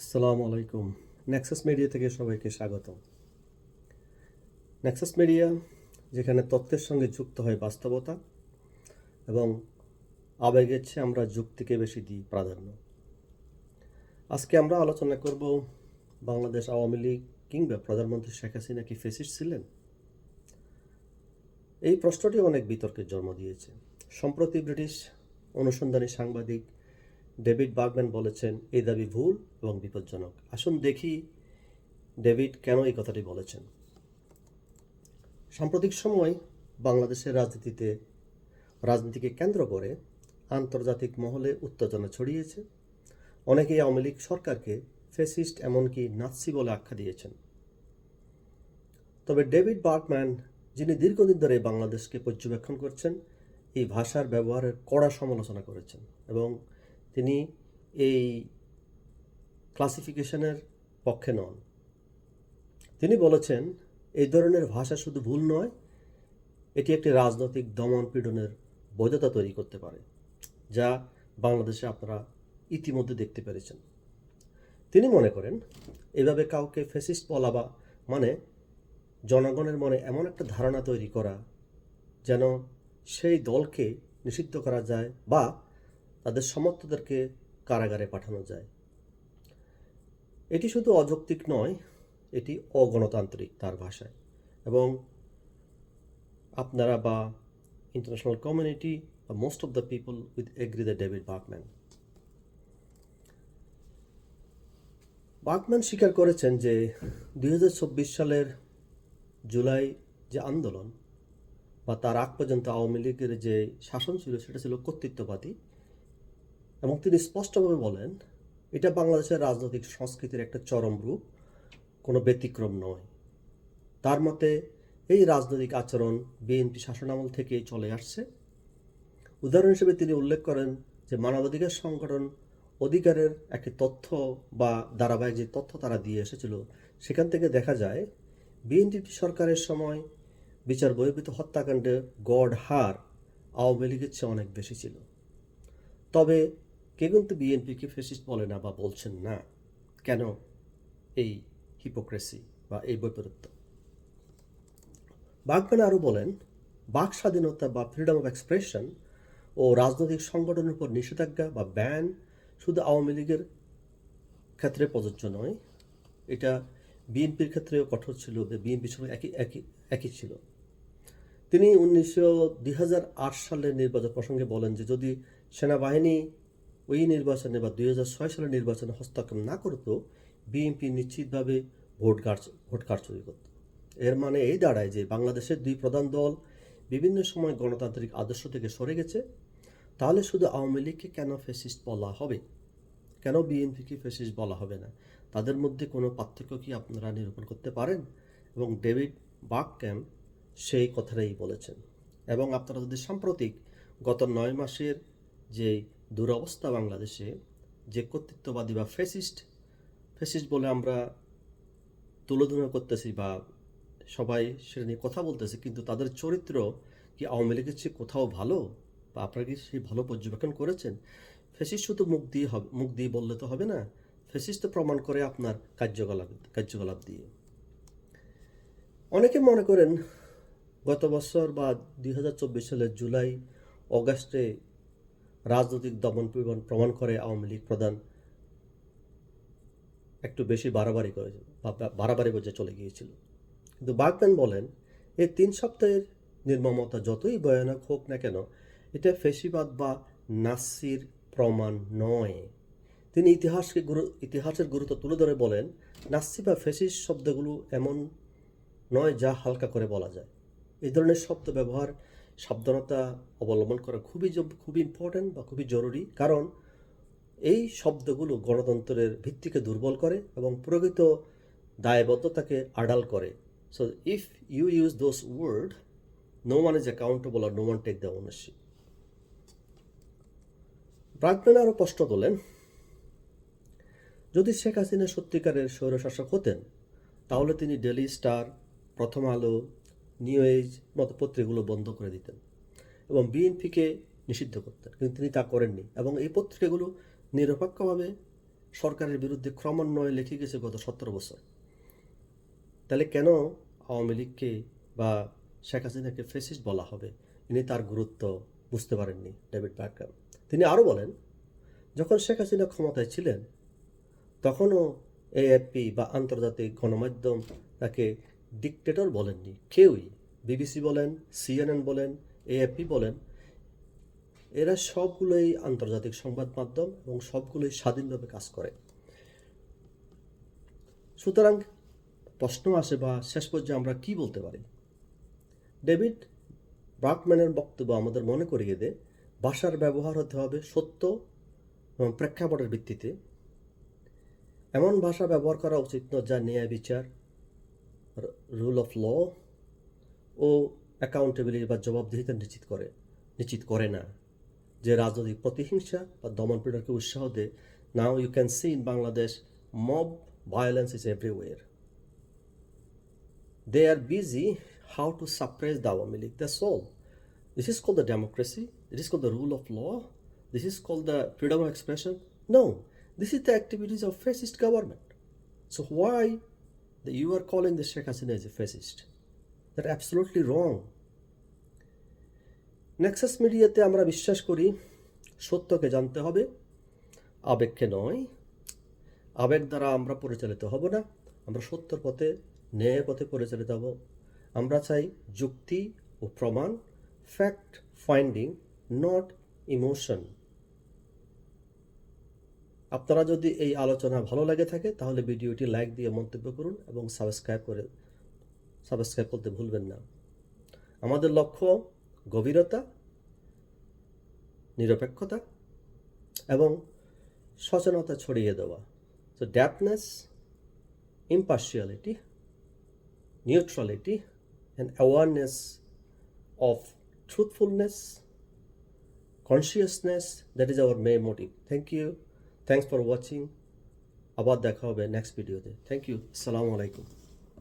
আসসালামু আলাইকুম। Nexus media থেকে সবাইকে স্বাগত নেক্সাস মিডিয়া যেখানে তথ্যের সঙ্গে যুক্ত হয় বাস্তবতা এবং আবেগের চেয়ে আমরা যুক্তিকে বেশি দিই প্রাধান্য। আজকে আমরা আলোচনা করব বাংলাদেশ আওয়ামী লীগ কিংবা প্রধানমন্ত্রী শেখ হাসিনা কি ফেসিস ছিলেন? এই প্রশ্নটি অনেক বিতর্কের জন্ম দিয়েছে। সম্প্রতি ব্রিটিশ অনুসন্ধানী সাংবাদিক ডেভিড বার্গম্যান বলেছেন, এই দাবি ভুল এবং বিপজ্জনক। আসুন দেখি ডেভিড কেন এই কথাটি বলেছেন। সাম্প্রতিক সময় বাংলাদেশের রাজনীতিতে রাজনীতিকে কেন্দ্র করে আন্তর্জাতিক মহলে উত্তেজনা ছড়িয়েছে। অনেকেই আওয়ামী লীগ সরকারকে ফেসিস্ট এমনকি নাৎসি বলে আখ্যা দিয়েছেন। তবে ডেভিড বার্গম্যান, যিনি দীর্ঘদিন ধরে বাংলাদেশকে পর্যবেক্ষণ করছেন, এই ভাষার ব্যবহারের কড়া সমালোচনা করেছেন এবং তিনি এই ক্লাসিফিকেশনের পক্ষে নন। তিনি বলেছেন, এই ধরনের ভাষা শুধু ভুল নয়, এটি একটি রাজনৈতিক দমন পীড়নের বৈধতা তৈরি করতে পারে, যা বাংলাদেশে আপনারা ইতিমধ্যে দেখতে পেরেছেন। তিনি মনে করেন, এভাবে কাউকে ফেসিস্ট বলা বা মানে জনগণের মনে এমন একটা ধারণা তৈরি করা যেন সেই দলকে নিষিদ্ধ করা যায় বা তাদের সমর্থকদেরকে কারাগারে পাঠানো যায়। এটি শুধু অযৌক্তিক নয়, এটি অগণতান্ত্রিক তার ভাষায়। এবং আপনারা বা ইন্টারন্যাশনাল কমিউনিটি বা most of the people with agree the David Berkman Berkman স্বীকার করেছেন যে দুই হাজার চব্বিশ সালের জুলাই যে আন্দোলন বা তার আগ পর্যন্ত আওয়ামী লীগের যে শাসন ছিল, সেটা ছিল কর্তৃত্ববাদী। এবং তিনি স্পষ্টভাবে বলেন, এটা বাংলাদেশের রাজনৈতিক সংস্কৃতির একটা চরম রূপ, কোনো ব্যতিক্রম নয়। তার মতে, এই রাজনৈতিক আচরণ বিএনপি শাসনামল থেকেই চলে আসছে। উদাহরণ হিসেবে তিনি উল্লেখ করেন যে মানবাধিকার সংগঠন অধিকারের একটি তথ্য বা ধারাবাহিক যে তথ্য তারা দিয়ে এসেছিল, সেখান থেকে দেখা যায়, বিএনপি সরকারের সময় বিচার বহির্ভূত হত্যাকাণ্ডে গড় হার আওয়ামী লীগের চেয়ে অনেক বেশি ছিল। তবে কে কিন্তু বিএনপিকে ফেসিস্ট বলে না বা বলছেন না। কেন এই হিপোক্রেসি বা এই বৈপরীত্য? বাগম্যান আরও বলেন, বাক স্বাধীনতা বা ফ্রিডম অফ এক্সপ্রেশন ও রাজনৈতিক সংগঠনের উপর নিষেধাজ্ঞা বা ব্যান শুধু আওয়ামী লীগের ক্ষেত্রে প্রযোজ্য নয়, এটা বিএনপির ক্ষেত্রেও কঠোর ছিল বিএনপির সময় একই একই একই ছিল। তিনি উনিশশো দুই সালের নির্বাচন প্রসঙ্গে বলেন যে যদি সেনাবাহিনী ওই নির্বাচনে বা দুই হাজার ছয় সালের নির্বাচনে হস্তক্ষেপ না করতো, বিএনপি নিশ্চিতভাবে ভোট কার ভোট কারচুরি করত। এর মানে এই দাঁড়ায় যে বাংলাদেশের দুই প্রধান দল বিভিন্ন সময় গণতান্ত্রিক আদর্শ থেকে সরে গেছে, তাহলে শুধু আওয়ামী লীগকে কেন ফেসিস্ট বলা হবে? কেন বিএনপিকে ফেসিস্ট বলা হবে না? তাদের মধ্যে কোনো পার্থক্য কি আপনারা নিরূপণ করতে পারেন? এবং ডেভিড বাক ক্যাম্প সেই কথাটাই বলেছেন। এবং আপনারা যদি সাম্প্রতিক গত নয় মাসের যে দুরবস্থা বাংলাদেশে যে কর্তৃত্ববাদী বা ফেসিস্ট ফেসিস্ট বলে আমরা তুলোধনা করতেছি বা সবাই সেটা নিয়ে কথা বলতেছে, কিন্তু তাদের চরিত্র কি আওয়ামী লীগের চেয়ে কোথাও ভালো? বা আপনারা কি সেই ভালো পর্যবেক্ষণ করেছেন? ফেসিস্ট শুধু মুখ দিয়ে হবে, মুখ দিয়ে বললে তো হবে না ফেসিস্ট তো প্রমাণ করে আপনার কার্যকলাপ কার্যকলাপ দিয়ে। অনেকে মনে করেন গত বছর বা দুই হাজার চব্বিশ সালের জুলাই, অগাস্টে রাজনৈতিক দমন পীড়ন প্রমাণ করে আওয়ামী লীগ প্রধান একটু বেশি বাড়াবাড়ি করেছে বা বাড়াবাড়ি পর্যায়ে চলে গিয়েছিল। কিন্তু বাগম্যান বলেন এই তিন সপ্তাহের নির্মমতা যতই ভয়ানক হোক না কেন, এটা ফেসিবাদ বা নাসির প্রমাণ নয়। তিনি ইতিহাসকে গুরু, ইতিহাসের গুরুত্ব তুলে ধরে বলেন, নাসি বা ফেসিস শব্দগুলো এমন নয় যা হালকা করে বলা যায়। এই ধরনের শব্দ ব্যবহার সাবধানতা অবলম্বন করা খুবই খুবই ইম্পর্ট্যান্ট বা খুবই জরুরি। কারণ এই শব্দগুলো গণতন্ত্রের ভিত্তিকে দুর্বল করে এবং প্রকৃত দায়বদ্ধতাকে আড়াল করে। So if you use those word no one is accountable R no one take the ownership Bragman আরও স্পষ্ট তোলেন যদি শেখ হাসিনা সত্যিকারের স্বৈরশাসক হতেন, তাহলে তিনি ডেলি স্টার প্রথম আলো নিউ এজ মতো পত্রিকাগুলো বন্ধ করে দিতেন এবং বিএনপিকে নিষিদ্ধ করতেন। কিন্তু তিনি তা করেননি এবং এই পত্রিকাগুলো নিরপেক্ষভাবে সরকারের বিরুদ্ধে ক্রমান্বয়ে লিখে গেছে গত সতেরো বছর। তাহলে কেন আওয়ামী লীগকে বা শেখ হাসিনাকে ফেসিস্ট বলা হবে? ইনি তার গুরুত্ব বুঝতে পারেননি, ডেভিড ব্যাকাম তিনি আরও বলেন, যখন শেখ হাসিনা ক্ষমতায় ছিলেন, তখনও এএফপি বা আন্তর্জাতিক গণমাধ্যম তাকে ডিকটেটর বলেননি, কেউই। বিবিসি বলেন সিএনএন বলেন এএফপি বলেন, এরা সবগুলোই আন্তর্জাতিক সংবাদ মাধ্যম এবং সবগুলোই স্বাধীনভাবে কাজ করে। সুতরাং প্রশ্ন আসে বা শেষ পর্যায়ে আমরা কি বলতে পারি? ডেভিড ব্রাকম্যানের বক্তব্য আমাদের মনে করিয়ে দেয় ভাষার ব্যবহার হতে হবে সত্য এবং প্রেক্ষাপটের ভিত্তিতে। এমন ভাষা ব্যবহার করা উচিত নয় যা ন্যায় বিচার রুল অফ ল ও অ্যাকাউন্টেবিলিটি বা জবাবদিহিতা নিশ্চিত করে নিশ্চিত করে না যে রাজনৈতিক প্রতিহিংসা বা দমনপীড়নকে উৎসাহ দেয় now you can see in Bangladesh mob violence is everywhere they are busy how to suppress the Awami League. That's all. This is called the democracy. This is called the rule of law. This is called the freedom of expression. No, this is the activities of fascist government. So why that you are calling the Sheikh Hasina as a fascist? That's absolutely wrong. Nexus মিডিয়াতে আমরা বিশ্বাস করি, সত্যকে জানতে হবে, আবেগকে নয় আবেগ দ্বারা আমরা পরিচালিত হব না আমরা সত্যর পথে, ন্যায়ের পথে পরিচালিত হব আমরা চাই যুক্তি ও প্রমাণ ফ্যাক্ট ফাইন্ডিং নট ইমোশন আপনারা যদি এই আলোচনা ভালো লাগে থাকে তাহলে ভিডিওটি লাইক দিয়ে মন্তব্য করুন এবং সাবস্ক্রাইব করে সাবস্ক্রাইব করতে ভুলবেন না আমাদের লক্ষ্য গভীরতা নিরপেক্ষতা এবং সচেতনতা ছড়িয়ে দেওয়া তো ড্যাপনেস impartiality, neutrality, and awareness of truthfulness, consciousness. That is our main motive. Thank you. Thanks for watching. আবার দেখা হবে নেক্সট ভিডিওতে থ্যাংক ইউ আসসালামু আলাইকুম